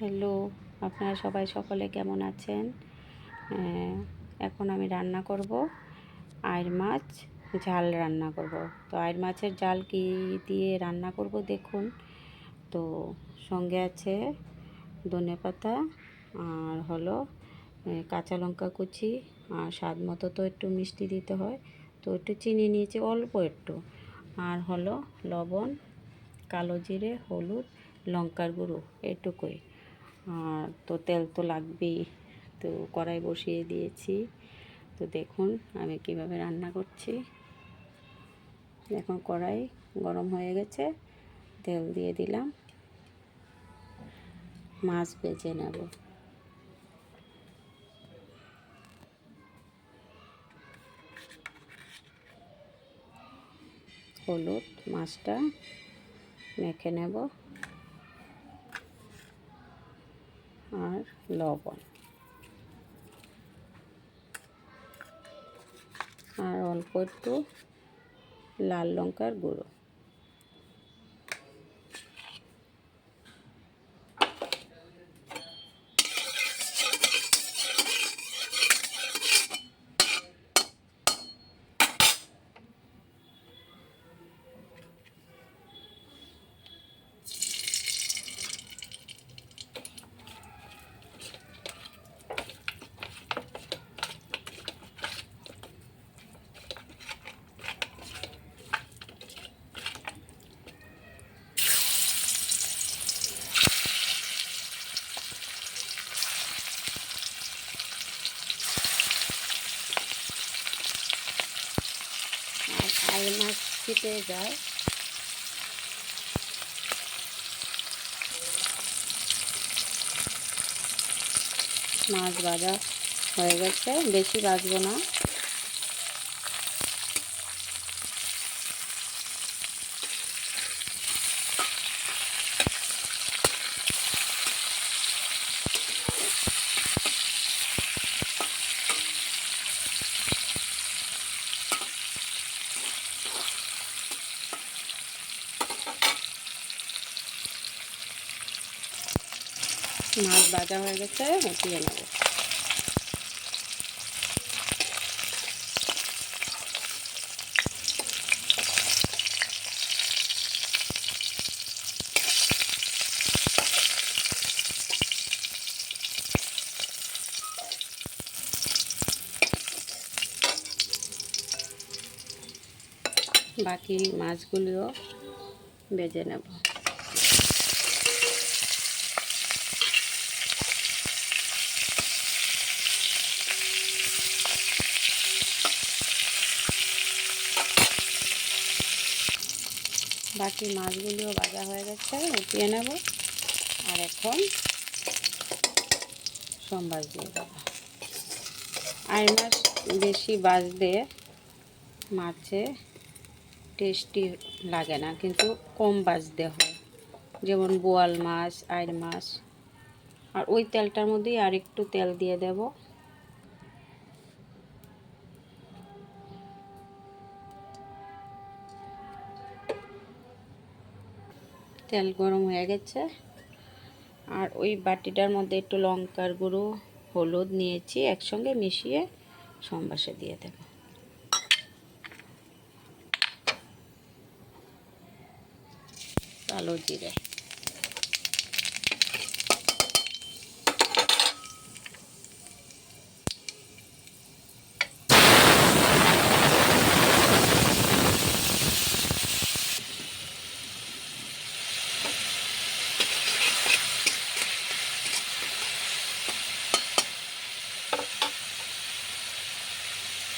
Hello আপনারা সবাই সকলে কেমন আছেন? এখন আমি রান্না করব আয়ের মাছ, ঝাল রান্না করব। তো আয়ের মাছের জাল কি দিয়ে রান্না করব দেখুন। তো সঙ্গে আছে ধনে পাতা আর হলো কাঁচা লঙ্কা কুচি আর স্বাদ মতো তো একটু মিষ্টি দিতে হয়। তো একটু চিনি নিয়েছি, অল্প একটু। আর হলো লবণ, কালো জিরে, হলুদ, লঙ্কার গুঁড়ো, এটুকুই। আর তো তেল তো লাগবেই। তো কড়াই বসিয়ে দিয়েছি। তো দেখুন আমি কীভাবে রান্না করছি। এখন কড়াই গরম হয়ে গেছে, তেল দিয়ে দিলাম। মাছ বেজে নেব। হলুদ মাছটা মেখে নেব আর লবণ। আর অল্প একটু লাল লঙ্কার গুঁড়ো আর আই খেতে যায়। মাছ ভাজা হয়ে গেছে বেশি ভাজবো না। মাছ ভাজা হয়ে গেছে উঠিয়ে নেব। বাকি মাছগুলিও বেজে নেব। বাকি মাছগুলিও ভাজা হয়ে গেছে উঠিয়ে নেব। আর এখন সোমবার দিয়ে দেবো। আই মাছ বেশি বাজলে মাছে টেস্টি লাগে না, কিন্তু কম বাজতে হয়। যেমন বোয়াল মাছ আইর মাছ। আর ওই তেলটার মধ্যেই আর একটু তেল দিয়ে দেব। তেল গরম হয়ে গেছে। আর ওই বাটিটার মধ্যে একটু লঙ্কার গুঁড়ো, হলুদ নিয়েছি, একসঙ্গে মিশিয়ে সম্বাসে দিয়ে দেব। কালো জিরে।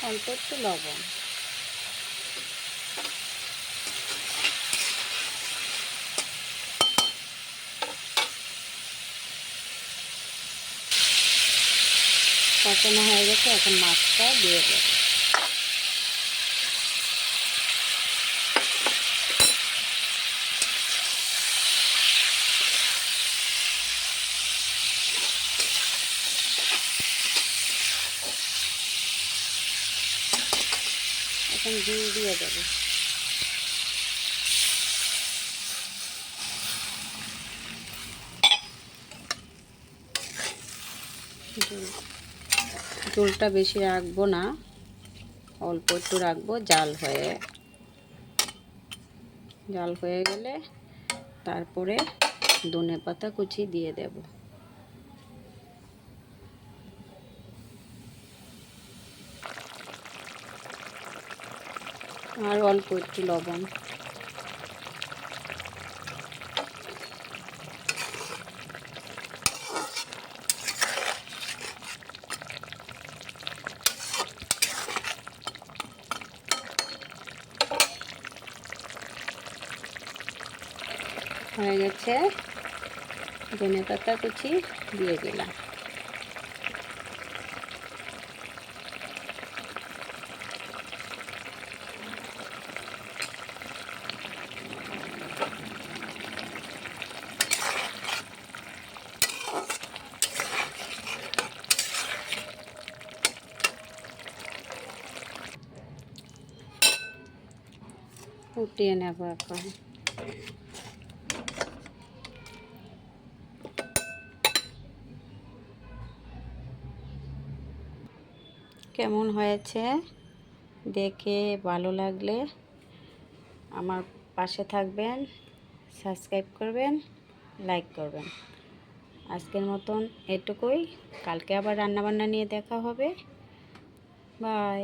অল্প একটু লবণ। কষানো হয়ে গেছে এখন মাছটা দিয়ে দেব। এখন ডিম দিয়ে দেবো। ঝোলটা বেশি রাখব না, অল্প একটু রাখব, জাল হয়ে জাল হয়ে গেলে তারপরে ধনে পাতা কুচি দিয়ে দেব। আর অল্প একটু লবণ। হয়ে গেছে। ধনে পাতা কুচি দিয়ে দিলাম। ফুটিয়ে নেব এখন। কেমন হয়েছে? দেখে ভালো লাগলে আমার পাশে থাকবেন, সাবস্ক্রাইব করবেন, লাইক করবেন। আজকের মতন এটুকুই। কালকে আবার রান্নাবান্না নিয়ে দেখা হবে। বাই।